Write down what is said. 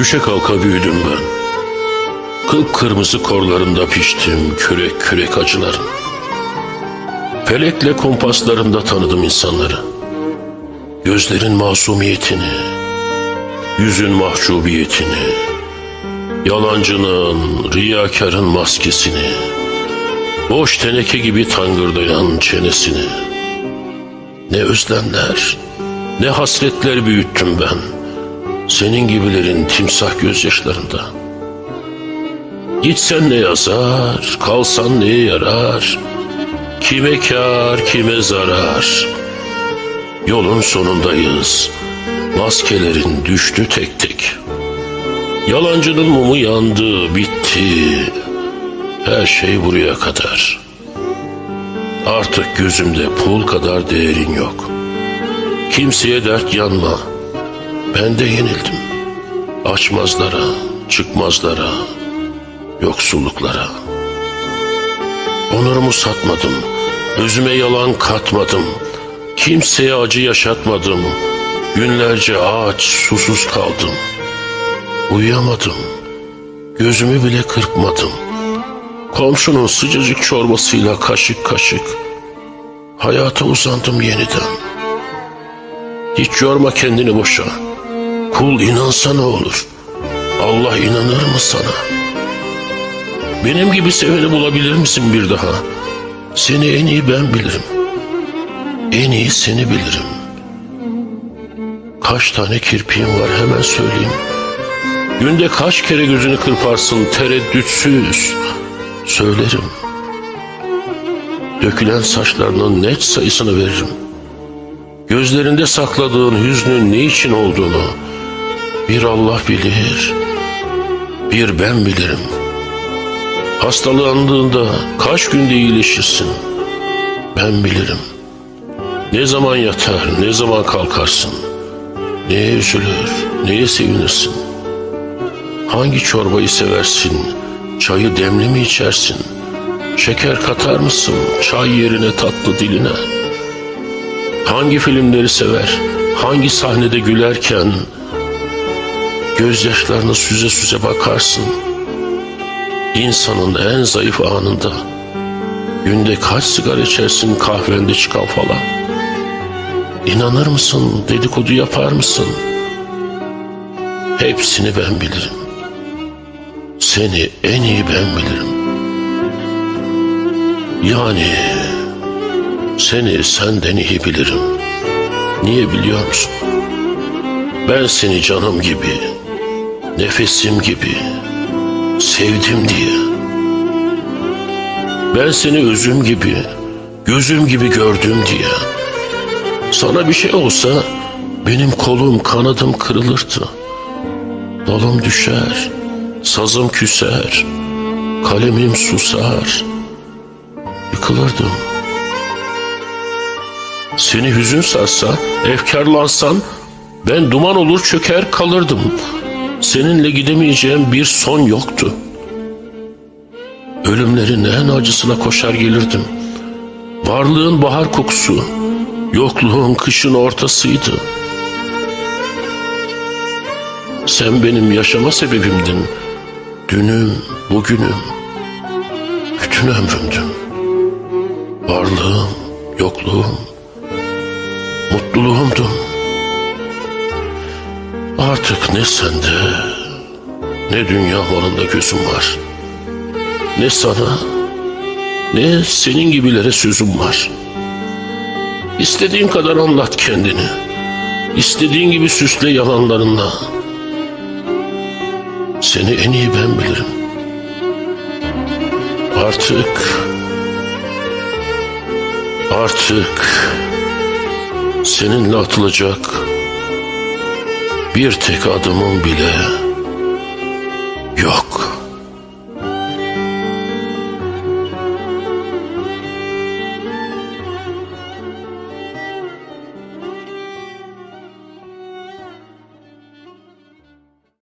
Düşe kalka büyüdüm ben. Kıpkırmızı korlarında piştim kürek kürek acıların. Felekle kompaslarında tanıdım insanları. Gözlerin masumiyetini, yüzün mahcubiyetini, yalancının, riyakarın maskesini, boş teneke gibi tangırdayan çenesini. Ne özlemler, ne hasretler büyüttüm ben. Senin gibilerin timsah gözyaşlarında. Gitsen ne yazar, kalsan neye yarar? Kime kar, kime zarar? Yolun sonundayız. Maskelerin düştü tek tek. Yalancının mumu yandı, bitti. Her şey buraya kadar. Artık gözümde pul kadar değerin yok. Kimseye dert yanma. Ben de yenildim. Açmazlara, çıkmazlara, yoksulluklara. Onurumu satmadım. Özüme yalan katmadım. Kimseye acı yaşatmadım. Günlerce aç, susuz kaldım. Uyuyamadım. Gözümü bile kırpmadım. Komşunun sıcacık çorbasıyla kaşık kaşık. Hayata uzandım yeniden. Hiç yorma kendini boşa. Kul inansa ne olur? Allah inanır mı sana? Benim gibi seveni bulabilir misin bir daha? Seni en iyi ben bilirim. En iyi seni bilirim. Kaç tane kirpiğin var hemen söyleyeyim. Günde kaç kere gözünü kırparsın tereddütsüz. Söylerim. Dökülen saçlarının net sayısını veririm. Gözlerinde sakladığın hüznün ne için olduğunu bir Allah bilir, bir ben bilirim. Hastalandığında kaç günde iyileşirsin ben bilirim. Ne zaman yatar, ne zaman kalkarsın, neye üzülür, neye sevinirsin. Hangi çorbayı seversin, çayı demli mi içersin, şeker katar mısın çay yerine tatlı diline? Hangi filmleri sever, hangi sahnede gülerken gözyaşlarını süze süze bakarsın. İnsanın en zayıf anında günde kaç sigara içersin kahvende çıkan falan. İnanır mısın, dedikodu yapar mısın? Hepsini ben bilirim. Seni en iyi ben bilirim. Yani seni senden iyi bilirim. Niye biliyor musun? Ben seni canım gibi, nefesim gibi sevdim diye. Ben seni özüm gibi, gözüm gibi gördüm diye. Sana bir şey olsa benim kolum kanadım kırılırdı. Dalım düşer, sazım küser, kalemim susar. Yıkılırdım. Seni hüzün sarsa, efkarlansan ben duman olur çöker kalırdım. Seninle gidemeyeceğim bir son yoktu. Ölümlerin en acısına koşar gelirdim. Varlığın bahar kokusu, yokluğun kışın ortasıydı. Sen benim yaşama sebebimdin. Dünüm, bugünüm, bütün ömrümdün. Varlığım, yokluğum, mutluluğumdun. Artık ne sende, ne dünya malında gözüm var. Ne sana, ne senin gibilere sözüm var. İstediğin kadar anlat kendini. İstediğin gibi süsle yalanlarınla. Seni en iyi ben bilirim. Artık, artık seninle atılacak bir tek adımım bile yok.